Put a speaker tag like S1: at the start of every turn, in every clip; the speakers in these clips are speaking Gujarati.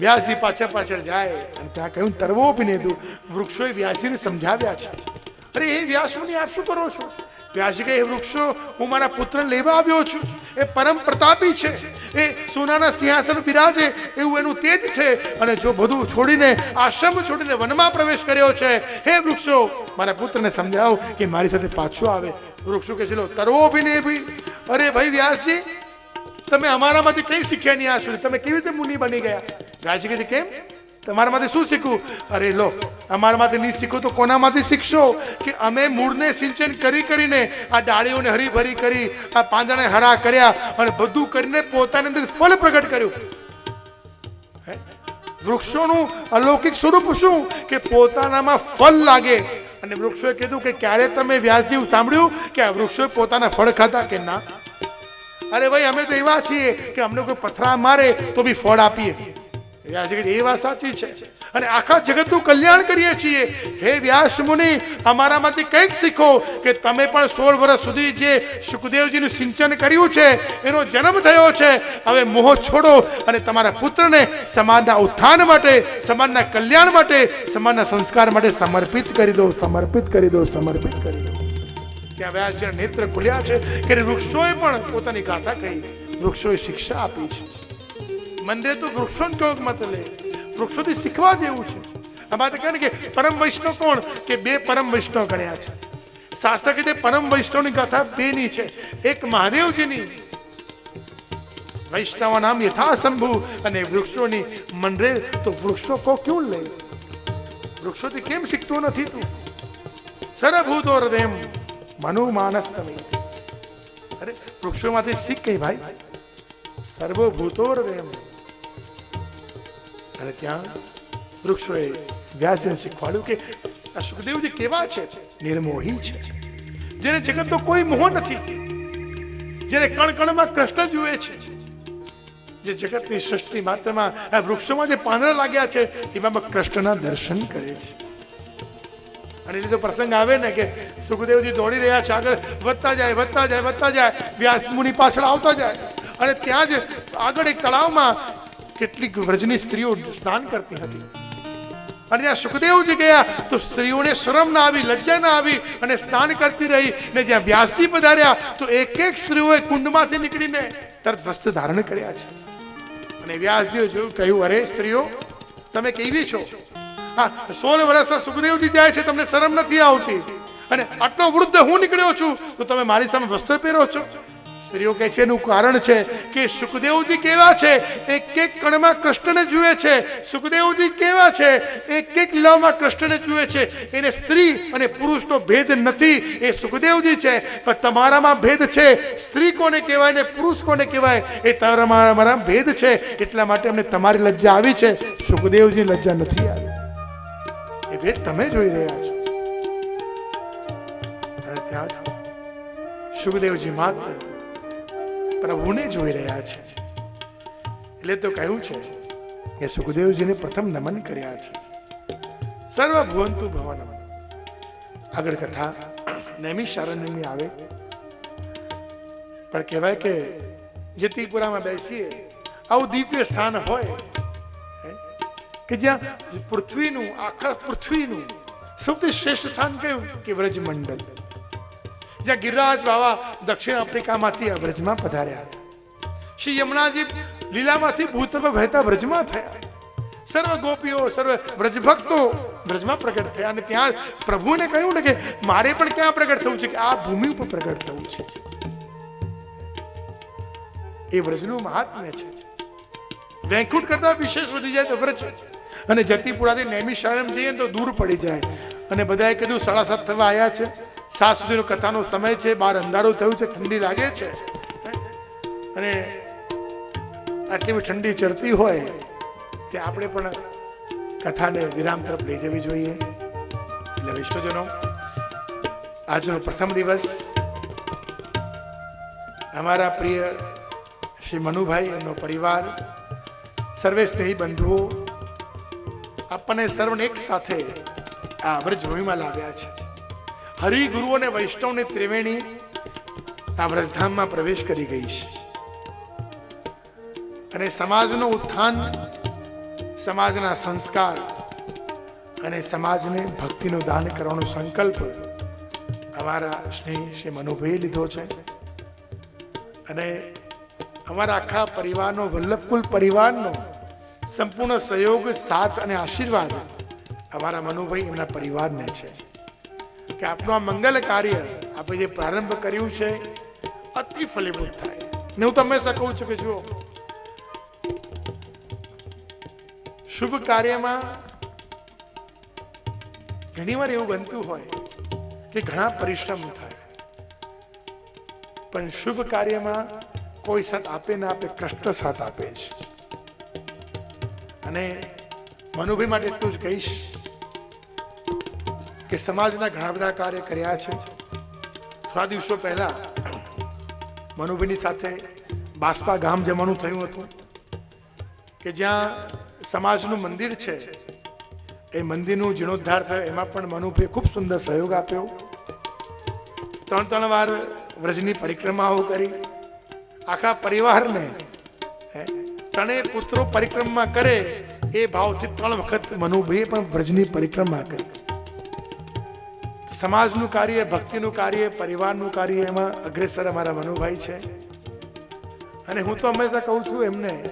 S1: વ્યાસજી પાછળ પાછળ જાય. અને ત્યાં કહ્યું, તરવો બી તું વૃક્ષોએ વ્યાસજીને સમજાવ્યા છે. અરે, એ વ્યાસ મુનિ આપ શું કરો છો? વ્યાસજી કહે, "એ વૃક્ષો હું મારા પુત્ર લેવા આવ્યો છું. એ પરમ પ્રતાપી છે. એ સોનાના સિંહાસન બિરાજે એવું એનું તેજ છે. અને જો બધું છોડીને, આશ્રમ છોડીને વનમાં પ્રવેશ કર્યો છે, હે વૃક્ષો, મારા પુત્રને સમજાવો કે મારી સાથે પાછો આવે. વૃક્ષો કે ચલો તરવો બી નહીં ભાઈ અરે ભાઈ વ્યાસજી, તમે અમારામાંથી કઈ શીખ્યા નહીં આ તમે કેવી રીતે મુનિ બની ગયા? વ્યાસજી કહે કેમ? કેમ તમારામાંથી શું શીખવું? અરે લો, અમારામાંથી નહીં શીખો તો કોનામાંથી શીખશો? કે અમે મૂળને સિંચન કરી કરીને આ ડાળીઓને હરીભરી કરી, આ પાંદડાને હરા કર્યા અને બધું કરીને પોતાની અંદર ફળ પ્રગટ કર્યું? વૃક્ષોનું અલૌકિક સ્વરૂપ શું? કે પોતાનામાં ફળ લાગે. અને વૃક્ષોએ કીધું કે ક્યારે તમે વ્યાસજીવ સાંભળ્યું? કે આ વૃક્ષોએ પોતાના ફળ ખાતા કે ના? અરે ભાઈ, અમે તો એવા છીએ કે અમને કોઈ પથરા મારે તો બી ફળ આપીએ. વ્યાસજી એ વાત સાચી છે. અને આખા જગતનું કલ્યાણ કરીએ છીએ. હે વ્યાસ મુનિ, અમારામાંથી કંઈક શીખો કે તમે પણ સોળ વર્ષ સુધી જે સુખદેવજીનું સિંચન કર્યું છે, એનો જન્મ થયો છે, હવે મોહ છોડો અને તમારા પુત્રને સમાજના ઉત્થાન માટે, સમાજના કલ્યાણ માટે, સમાજના સંસ્કાર માટે સમર્પિત કરી દો, સમર્પિત કરી દો, સમર્પિત કરી દો. ત્યાં વ્યાસજીના નેત્ર ખુલ્યા છે. કે વૃક્ષોએ પણ પોતાની ગાથા કહી વૃક્ષોએ શિક્ષા આપી છે. મંદિર તો વૃક્ષોને કયો મત લે. વૃક્ષોથી શીખવા જેવું છે. અમારે કહે કે પરમ વૈષ્ણવ કોણ? કે બે પરમ વૈષ્ણવ ગણ્યા છે. શાસ્ત્ર કીધે પરમ વૈષ્ણવની ગાથા બેની છે. એક મહાદેવજીની. વૈષ્ણવ નામ યથાશંભુ અને વૃક્ષોની મંડરે તો વૃક્ષો કો ક્યું લે? વૃક્ષોથી કેમ શીખતો નથી તું? સરભૂતો હૃદયમ મનુ માનસ તમે અરે, વૃક્ષોમાંથી શીખ કઈ ભાઈ? સર્વભૂતો હૃદયમ. અને ત્યાં વૃક્ષોએ વ્યાસજીને શીખવાડ્યું કે આ સુખદેવજી કેવા છે? નિર્મોહી છે. જેને જગતનો કોઈ મોહ નથી. જેને કણ કણમાં કૃષ્ણ જુએ છે. જે જગતની સૃષ્ટિ માત્રમાં આ વૃક્ષોમાં જે પાંદડા લાગ્યા છે, એમાં કૃષ્ણના દર્શન કરે છે. અને એ તો પ્રસંગ આવે ને કે સુખદેવજી દોડી રહ્યા છે, આગળ વધતા જાય વધતા જાય વધતા જાય. વ્યાસ મુનિ પાછળ આવતા જાય. અને ત્યાં જ આગળ એક તળાવમાં કેટલીક વ્રજની સ્ત્રીઓ સ્નાન કરતી હતી. અને જ્યાં સુખદેવજી ગયા, તો સ્ત્રીઓને શરમ ના આવી, લજ્જા ના આવી અને સ્નાન કરતી રહી ને જ્યાં વ્યાસજી પધાર્યા, તો એક એક સ્ત્રીઓએ કુંડમાંથી નીકળીને તરત વસ્ત્ર ધારણ કર્યા છે. અને વ્યાસજીએ જોયું, કહ્યું, અરે સ્ત્રીઓ, તમે કેવી છો? હા, સોળ વર્ષના સુખદેવજી જાય છે, તમને શરમ નથી આવતી. અને આટલો વૃદ્ધ હું નીકળ્યો છું? તો તમે મારી સામે વસ્ત્ર પહેરો છો? સ્ત્રીઓ કહે છે, એનું કારણ છે કે સુખદેવજી કેવા છે? એક એક કણમાં કૃષ્ણને જુએ છે. સુખદેવજી કેવા છે? એક એક લવમાં કૃષ્ણને જુએ છે. એને સ્ત્રી અને પુરુષનો ભેદ નથી. એ સુખદેવજી છે. પણ તમારામાં ભેદ છે. સ્ત્રી કોને કહેવાય ને પુરુષ કોને કહેવાય? એ તમારા ભેદ છે. એટલા માટે અમને તમારી લજ્જા આવી છે. સુખદેવજી લજ્જા નથી આવી. એ ભેદ તમે જોઈ રહ્યા છો. ત્યાં છો. સુખદેવજી માત્ર પ્રભુને જોઈ રહ્યા છે. એટલે તો કહ્યું છે કે સુખદેવજીને પ્રથમ નમન કર્યા છે. સર્વ ભુવંતુ ભવનમ. આગળ કથા નૈમિષારણ્યની આવે. પણ કહેવાય કે જતીપુરામાં બેસીએ, આવું દિવ્ય સ્થાન હોય કે જ્યાં પૃથ્વીનું, આખા પૃથ્વીનું સૌથી શ્રેષ્ઠ સ્થાન કયું? કે વ્રજમંડળ જ્યાં ગિરિરાજ બાવા દક્ષિણ આફ્રિકામાંથી વ્રજમાં પધાર્યા. શ્રી યમુનાજી લીલામાંથી ભૂતર્વ વહેતા વ્રજમાં થયા. સર્વ ગોપીઓ, સર્વ વ્રજભક્તો વ્રજમાં પ્રગટ થયા અને ત્યાં પ્રભુને કહ્યું ને કે મારે પણ ક્યાં પ્રગટ થવું છે કે આ ભૂમિ ઉપર પ્રગટ થવું છે. એ વ્રજનું મહાત્મ્ય છે. વૈકુંઠ કરતા વિશેષ વધી જાય તો વ્રજ. અને જતીપુરાથી નૈમિષારણ્યમ જઈએ તો દૂર પડી જાય. અને બધાએ કીધું સાડા સાત થવા આવ્યા છે. સાત સુધીનો કથાનો સમય છે, બહાર અંધારું થયું છે, ઠંડી લાગે છે. અને આટલી બી ઠંડી ચડતી હોય, તે આપણે પણ કથાને વિરામ તરફ લઈ જવી જોઈએ. એટલે વિષ્ણુજનો, આજનો પ્રથમ દિવસ અમારા પ્રિય શ્રી મનુભાઈ એમનો પરિવાર, સર્વે સ્નેહી બંધુઓ, આપણને સર્વને એક સાથે આ વ્રજભૂમિમાં લાવ્યા છે. હરિગુરુ અને વૈષ્ણવની ત્રિવેણી આ વ્રજધામમાં પ્રવેશ કરી ગઈ છે. અને સમાજનું ઉત્થાન, સમાજના સંસ્કાર અને સમાજને ભક્તિનું દાન કરવાનો સંકલ્પ અમારા સ્નેહ શ્રી મનુભાઈએ લીધો છે. અને અમારા આખા પરિવારનો, વલ્લભકુલ પરિવારનો સંપૂર્ણ સહયોગ, સાથ અને આશીર્વાદ અમારા મનુભાઈ એમના પરિવારને છે. કે આપનું આ મંગલ કાર્ય આપણે જે પ્રારંભ કર્યું છે, અતિ ફલીભૂત થાય. ને હું તમે કહું છું કે જુઓ, શુભ કાર્યમાં ઘણીવાર એવું બનતું હોય કે ઘણા પરિશ્રમ થાય. પણ શુભ કાર્યમાં કોઈ સાથ આપે ના આપે, કષ્ટ સાથ આપે છે. અને મનુભાઈ માટે એટલું જ કહીશ કે સમાજના ઘણા બધા કાર્ય કર્યા છે. થોડા દિવસો પહેલા મનુભાઈની સાથે બાસપા ગામ જવાનું થયું હતું કે જ્યાં સમાજનું મંદિર છે. એ મંદિરનું જીર્ણોદ્ધાર થયો. એમાં પણ મનુભાઈ ખૂબ સુંદર સહયોગ આપ્યો. ત્રણ ત્રણ વાર વ્રજની પરિક્રમાઓ કરી. આખા પરિવારને ત્રણેય પુત્રો પરિક્રમા કરે એ ભાવથી ત્રણ વખત મનુભાઈએ પણ વ્રજની પરિક્રમા કરી. સમાજનું કાર્ય, ભક્તિનું કાર્ય, પરિવારનું કાર્ય, એમાં અગ્રેસર અમારા મનુભાઈ છે. અને હું તો હંમેશા કહું છું એમને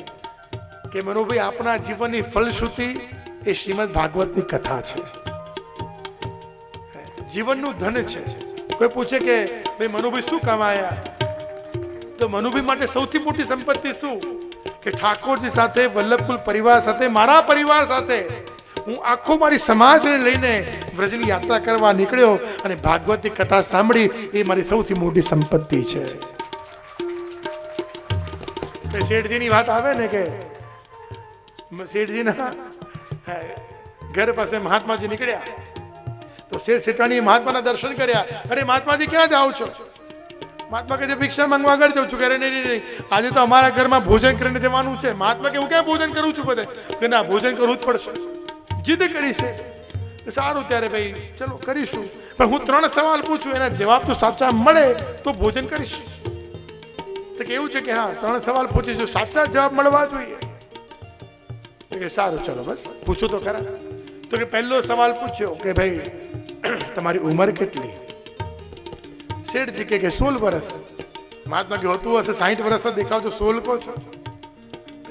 S1: કે મનુભાઈ આપણા જીવનની ફલશ્રુતિ એ શ્રીમદ ભાગવતની કથા છે. જીવનનું ધન છે. કોઈ પૂછે કે, ભાઈ, મનુભાઈ શું કમાયા તો મનુભાઈ માટે સૌથી મોટી સંપત્તિ શું? કે ઠાકોરજી સાથે, વલ્લભકુલ પરિવાર સાથે, મારા પરિવાર સાથે હું આખો મારી સમાજને લઈને વ્રજની યાત્રા કરવા નીકળ્યો અને ભાગવતની કથા સાંભળી એ મારી સૌથી મોટી સંપત્તિ છે. કે શેઠજીની વાત આવે ને કે શેઠજીના ઘર પાસે મહાત્માજી નીકળ્યા. તો શેઠ શેઠાણીએ મહાત્માના દર્શન કર્યા. અરે મહાત્માજી, ક્યાં જાઓ છો? મહાત્મા કહે છે, ભિક્ષા માંગવા આગળ જાઉં છું. કે અરે નહીં નહીં. આજે તો અમારા ઘરમાં ભોજન કરીને જવાનું છે. મહાત્મા કે, હું ક્યાં ભોજન કરું છું બધે? કે ના, ભોજન કરવું જ પડશે. જીદ કરી છે. સારું ત્યારે ભાઈ, ચલો કરીશું. પણ હું ત્રણ સવાલ પૂછું, એના જવાબ તો સાચા મળે તો ભોજન કરીશ. તો કે એવું છે કે હા, ત્રણ સવાલ પૂછીશું સાચા જવાબ મળવા જોઈએ. તો કે સારું, ચલો બસ, પૂછો તો ખરા. તો કે પહેલો સવાલ પૂછ્યો કે ભાઈ, તમારી ઉંમર કેટલી? શેઠજી કે સોળ વર્ષ. મહાત્મા કે, હોતું હશે સાહીઠ વર્ષ દેખાવ છો સોલ કહો છો.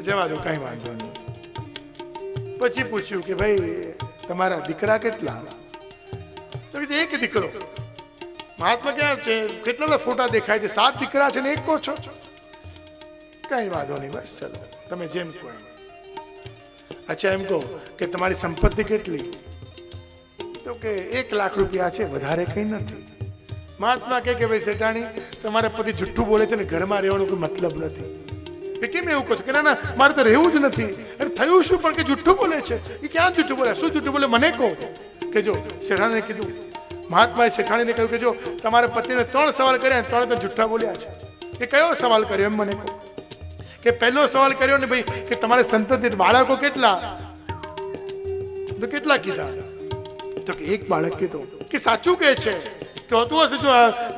S1: જવા દો, કાંઈ વાંધો નહીં. પછી પૂછ્યું કે ભાઈ, તમારા દીકરા કેટલા? એક દીકરો. મહાત્મા ક્યાં છે? કેટલા ફોટા દેખાય છે? સાત દીકરા છે ને એક કહો છો કઈ વાંધો નહીં, બસ ચલો. તમે જેમ કહો એમ. અચ્છા, એમ કહો કે તમારી સંપત્તિ કેટલી? તો કે એક લાખ રૂપિયા છે, વધારે કંઈ નથી. મહાત્મા કહે કે ભાઈ શેઠાણી તમારા પતિ જુઠ્ઠું બોલે છે ને ઘરમાં રહેવાનો કોઈ મતલબ નથી. કેમ એવું કહો છો? કે ના ના, મારે તો રહેવું જ નથી. થયું શું? પણ કે જુઠ્ઠું બોલે છે. એ ક્યાં જુઠ્ઠું બોલે? શું જુઠ્ઠું બોલે? મને કહો. કે જો, શેઠાણીને કીધું, મહાત્માએ શેઠાણીને કહ્યું કે જો, તમારા પતિને ત્રણ સવાલ કર્યા ત્રણ તો જુઠ્ઠા બોલ્યા છે. એ કયો સવાલ કર્યો? એમ મને કહો. કે પહેલો સવાલ કર્યો ને ભાઈ, કે તમારે સંતતિ બાળકો કેટલા? તો કેટલા કીધા? તો કે એક બાળક કીધું. કે સાચું કહે છે? કે હોતું હશે જો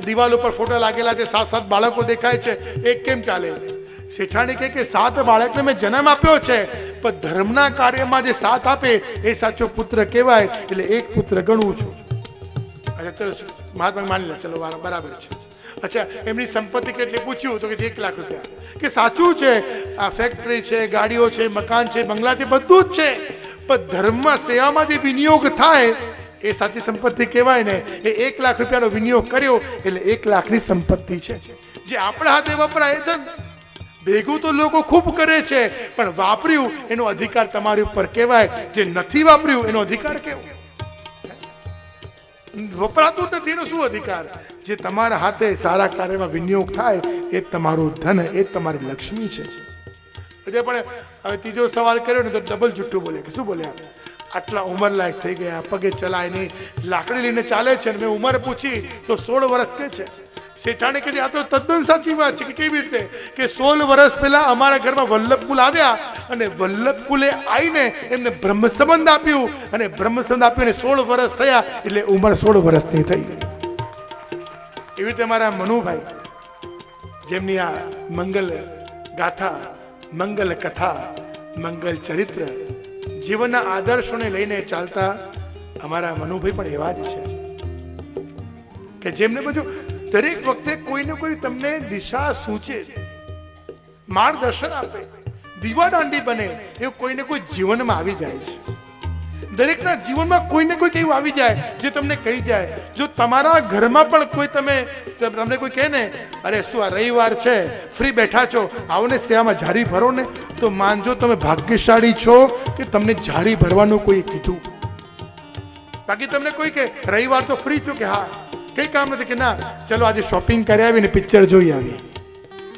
S1: દિવાલ ઉપર ફોટા લાગેલા છે સાત સાત બાળકો દેખાય છે, એક કેમ ચાલે? શેઠાણી કહે કે સાત બાળકને મેં જન્મ આપ્યો છે, પણ ધર્મના કાર્યમાં જે સાથ આપે, એ સાચો પુત્ર કહેવાય, એટલે એક પુત્ર ગણવું છું. અચ્છા, ચલો, મહાત્મા માની લે, ચલો બરાબર છે. અચ્છા, એમની સંપત્તિ કેટલી પૂછ્યું તો કે એક લાખ રૂપિયા. કે સાચું છે, આ ફેક્ટરી છે, ગાડીઓ છે, મકાન છે બંગલા છે બધું જ છે, પણ ધર્મમાં સેવામાં જે વિનિયોગ થાય, એ સાચી સંપત્તિ કહેવાય ને, એ એક લાખ રૂપિયાનો વિનિયોગ કર્યો, એટલે એક લાખની સંપત્તિ છે. જે આપણા હાથે વપરાય ધન ભેગું તો લોકો ખૂબ કરે છે, પણ વાપર્યું એનો અધિકાર તમારી ઉપર કહેવાય. જે નથી વાપર્યું એનો અધિકાર કેવો? વપરાતું નથી એનો શું અધિકાર? જે તમારા હાથે સારા કાર્યમાં વિનિયોગ થાય, એ તમારું ધન, એ તમારી લક્ષ્મી છે. એટલે પણ હવે ત્રીજો સવાલ કર્યો ને તો ડબલ જુઠ્ઠું બોલે કે શું બોલ્યા આટલા ઉંમર લાયક થઈ ગયા, પગે ચલાય નહીં, લાકડી લઈને ચાલે છે ને મેં ઉંમર પૂછી તો સોળ વર્ષ કે છે. શેઠાણી કે આ તો તદ્દન સાચી વાત છે કે કેવી રીતે? કે સોળ વર્ષ પહેલા અમારા ઘરમાં વલ્લભકુલ આવ્યા અને વલ્લભકુલે આવીને એમને બ્રહ્મ સંબંધ આપ્યું અને બ્રહ્મ સંબંધ અને સોળ વર્ષ થયા એટલે ઉંમર સોળ વર્ષની થઈ. એવી રીતે મારા મનુભાઈ, જેમની આ મંગલ ગાથા, મંગલ કથા, મંગલ ચરિત્ર, જીવનના આદર્શોને લઈને ચાલતા અમારા મનુભાઈ પણ એવા જ છે. કે જેમને બધું દરેક વખતે કોઈને કોઈ તમને દિશા સૂચે, માર્ગદર્શન આપે દીવા દાંડી બને એવું કોઈને કોઈ જીવનમાં આવી જાય છે. દરેકના જીવનમાં કોઈને કોઈ એવું આવી જાય, જે તમને કહી જાય. જો તમારા ઘરમાં પણ કોઈ તમે, તમને કોઈ કહે ને, અરે શું આ રવિવાર છે? ફ્રી બેઠા છો? આવો ને સેવામાં જારી ભરો ને. તો માનજો તમે ભાગ્યશાળી છો કે તમને જારી ભરવાનું કોઈ કીધું. બાકી તમને કોઈ કે, રવિવાર તો ફ્રી છો કે હા. કઈ કામ નથી કે ના, ચલો આજે શોપિંગ કરી આવીને પિક્ચર જોઈ આવીએ.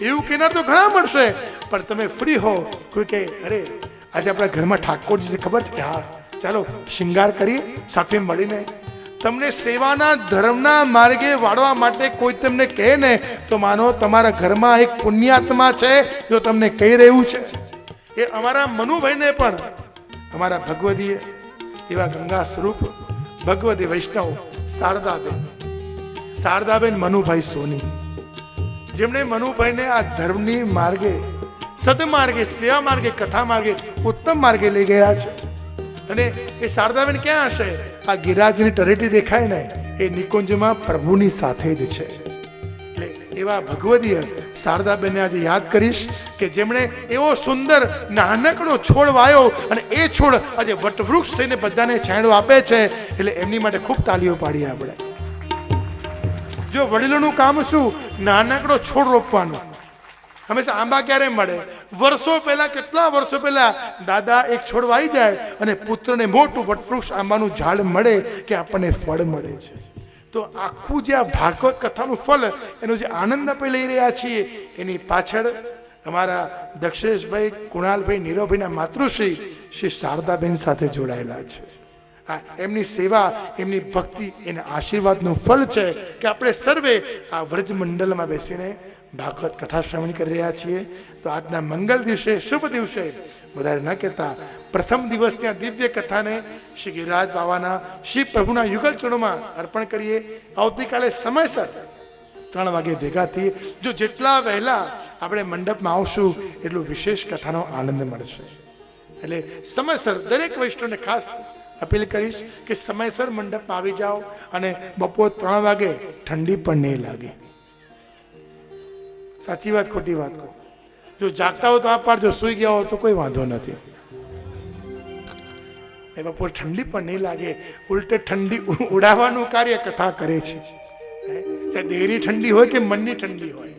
S1: એવું કહેનાર તો ઘણા મળશે, પણ તમે ફ્રી હો. કોઈ કે, અરે, આજે આપણા ઘરમાં ઠાકોરજી ખબર છે? કે હા. ચાલો, શિંગાર કરીએ, સાથે મળીને. તમને સેવાના ધર્મના માર્ગે વાળવા માટે કોઈ તમને કહે ને, તો માનો તમારા ઘરમાં એક પુણ્યાત્મા છે, જો તમને કહી રહ્યું છે. એ અમારા મનુભાઈને પણ, અમારા ભગવદીએ એવા ગંગા સ્વરૂપ, ભગવતી વૈષ્ણવ, શારદાબેન શારદાબેન મનુભાઈ સોની, જેમણે મનુભાઈને આ ધર્મની માર્ગે, સદમાર્ગે સેવા માર્ગે કથા માર્ગે ઉત્તમ માર્ગે લઈ ગયા છે. અને એ શારદાબેન ક્યાં હશે? આ ગિરાજની ટરેટી દેખાય ને, એ નિકુંજમાં પ્રભુની સાથે જ છે. એટલે એવા ભગવદીય શારદાબેનને આજે યાદ કરીશ કે જેમણે એવો સુંદર નાનકડો છોડ વાયો અને એ છોડ આજે વટવૃક્ષ થઈને બધાને છાંયડો આપે છે, એટલે એમની માટે ખૂબ તાલીઓ પાડીએ આપણે. જો વડીલોનું કામ શું? નાનકડો છોડ રોપવાનો. હંમેશા આંબા ક્યારે મળે? વર્ષો પહેલા, કેટલા વર્ષો પહેલા દાદા એક છોડ વાઈ જાય અને પુત્રને મોટું વટવૃક્ષ આંબાનું ઝાડ મળે કે આપણને ફળ મળે છે. તો આખું જે આ ભાગવત કથાનું ફળ, એનો જે આનંદ આપણે લઈ રહ્યા છીએ, એની પાછળ અમારા દક્ષેશભાઈ, કુણાલભાઈ, નીરવભાઈના માતૃશ્રી, શ્રી શારદાબેન સાથે જોડાયેલા છે. આ એમની સેવા, એમની ભક્તિ, એના આશીર્વાદનું ફળ છે કે આપણે સર્વે આ વ્રજ મંડળમાં બેસીને ભાગવત કથા શ્રવણ કરી રહ્યા છીએ. તો આજના મંગલ દિવસે, શુભ દિવસે વધારે ન કહેતા પ્રથમ દિવસની આ દિવ્ય કથાને શ્રી ગિરિરાજ બાવાના શ્રી પ્રભુના યુગલ ચરણોમાં અર્પણ કરીએ. આવતીકાલે સમયસર ત્રણ વાગે ભેગા થઈએ. જો જેટલા વહેલા આપણે મંડપમાં આવશું, એટલું વિશેષ કથાનો આનંદ મળશે. એટલે સમયસર દરેક વૈષ્ણવને ખાસ અપીલ કરીશ કે સમયસર મંડપમાં આવી જાઓ અને બપોર ત્રણ વાગે ઠંડી પણ નહીં લાગે. સાચી વાત, ખોટી વાત કહો. જો જાગતા હો તો આ પાર જો સુઈ ગયા હો તો કોઈ વાંધો નથી. એ બપોર ઠંડી પણ નહીં લાગે. ઉલટે ઠંડી ઉડાવવાનું કાર્ય કથા કરે છે. દેરી ઠંડી હોય કે મનની ઠંડી હોય.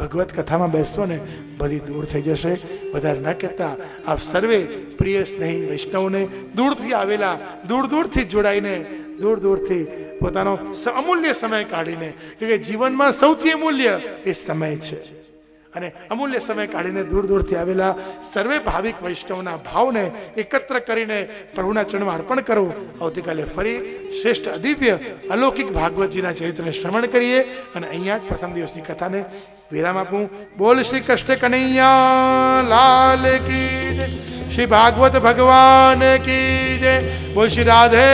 S1: ભગવત કથામાં બેસશો ને, બધી દૂર થઈ જશે. વધારે ન કહેતા, આપ સર્વે પ્રિય સ્નેહી વૈષ્ણવને દૂરથી આવેલા, દૂર દૂરથી જોડાઈને, દૂર દૂરથી પોતાનો અમૂલ્ય સમય કાઢીને કે જીવનમાં સૌથી અમૂલ્ય એ સમય છે. અને અમૂલ્ય સમય કાઢીને દૂર દૂરથી આવેલા સર્વે ભાવિક વૈષ્ણવના ભાવને એકત્ર કરીને પ્રભુના ચરણમાં અર્પણ કરવું આવતીકાલે ફરી શ્રેષ્ઠ અદિવ્ય અલૌકિક ભાગવતજીના ચરિત્રને શ્રવણ કરીએ અને અહીંયા પ્રથમ દિવસની કથાને વિરામ આપું. બોલ શ્રી કૃષ્ણ કનૈયા લાલ કી શ્રી ભાગવત ભગવાન કી જય. બોલ શ્રી રાધે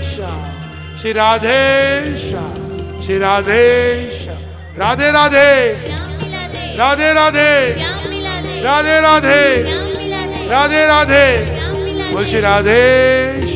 S1: શ્યામ. શ્રી રાધે શ્યામ. શ્રી રાધે શ્યામ. રાધે રાધે. રાધે રાધે. રાધે રાધે. રાધે રાધે. બોલ શ્રી રાધે.